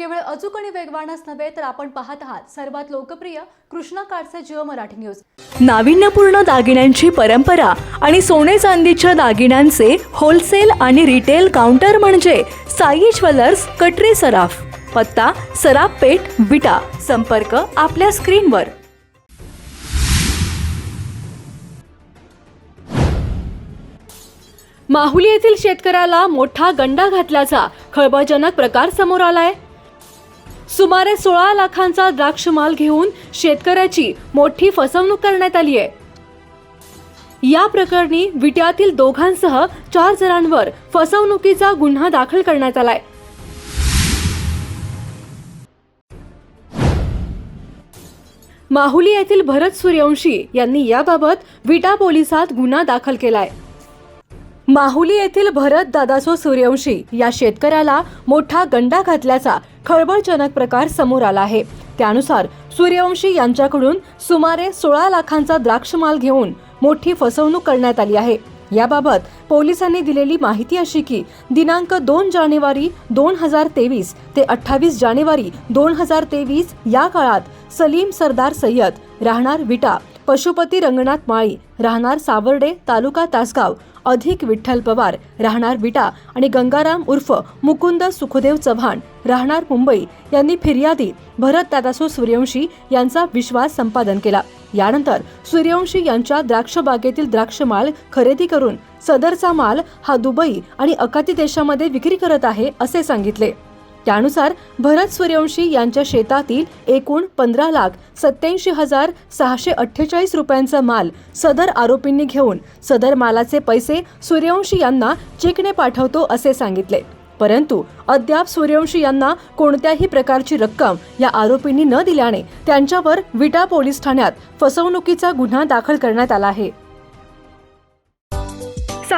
केवळ अचूक आणि वेगवानच नव्हे तर आपण पाहत आहात सर्वात लोकप्रिय कृष्णा काडचे जिओ मराठी न्यूज. नाविन्यपूर्ण दागिन्यांची परंपरा आणि सोने चांदीच्या दागिन्यांचे होलसेल आणि रिटेल काउंटर म्हणजे साई ज्वेलर्स कटरी सराफ पत्ता सराफ पेठ विटा. संपर्क आपल्या स्क्रीनवर. माहुली येथील शेतकऱ्याला मोठा गंडा घातल्याचा खळबळजनक प्रकार समोर आलाय. सुमारे सोळा लाखांचा द्राक्ष माल घेऊन शेतकऱ्याची मोठी फसवणूक करण्यात आली आहे. या प्रकरणी विट्यातील दोघांसह चार जणांवर फसवणुकीचा गुन्हा दाखल करण्यात आलाय. माहुली येथील भरत सूर्यवंशी यांनी याबाबत विटा पोलिसात गुन्हा दाखल केलाय. माहुली येथील भरत दादासो सूर्यवंशी या शेतकऱ्याला मोठा गंडा घातल्याचा खळबळजनक प्रकार समोर आला आहे. त्यानुसार सूर्यवंशी यांच्याकडून सुमारे सोळा लाखांचा द्राक्ष माल घेऊन मोठी फसवणूक करण्यात आली आहे. याबाबत पोलिसांनी दिलेली माहिती अशी की दिनांक दोन जानेवारी दोन हजार तेवीस ते अठ्ठावीस जानेवारी दोन हजार तेवीस या काळात सलीम सरदार सय्यद राहणार विटा पशुपती रंगनाथ माळी राहणार सावर्डे तालुका तासगाव अधिक विठ्ठल पवार राहणार विटा आणि गंगाराम उर्फ मुकुंद सुखदेव चव्हाण राहणार मुंबई यांनी फिर्यादी भरत दादासो सूर्यवंशी यांचा विश्वास संपादन केला. यानंतर सूर्यवंशी यांच्या द्राक्ष बागेतील द्राक्ष माल खरेदी करून सदरचा माल हा दुबई आणि अकाती देशामध्ये विक्री करत आहे असे सांगितले. त्यानुसार भरत सूर्यवंशी यांच्या शेतातील एकूण पंधरा लाख सत्याऐंशी हजार सहाशे अठ्ठेचाळीस रुपयांचा माल सदर आरोपींनी घेऊन सदर मालाचे पैसे सूर्यवंशी यांना चेकने पाठवतो असे सांगितले. परंतु अद्याप सूर्यवंशी यांना कोणत्याही प्रकारची रक्कम या आरोपींनी न दिल्याने त्यांच्यावर विटा पोलीस ठाण्यात फसवणुकीचा गुन्हा दाखल करण्यात आला आहे.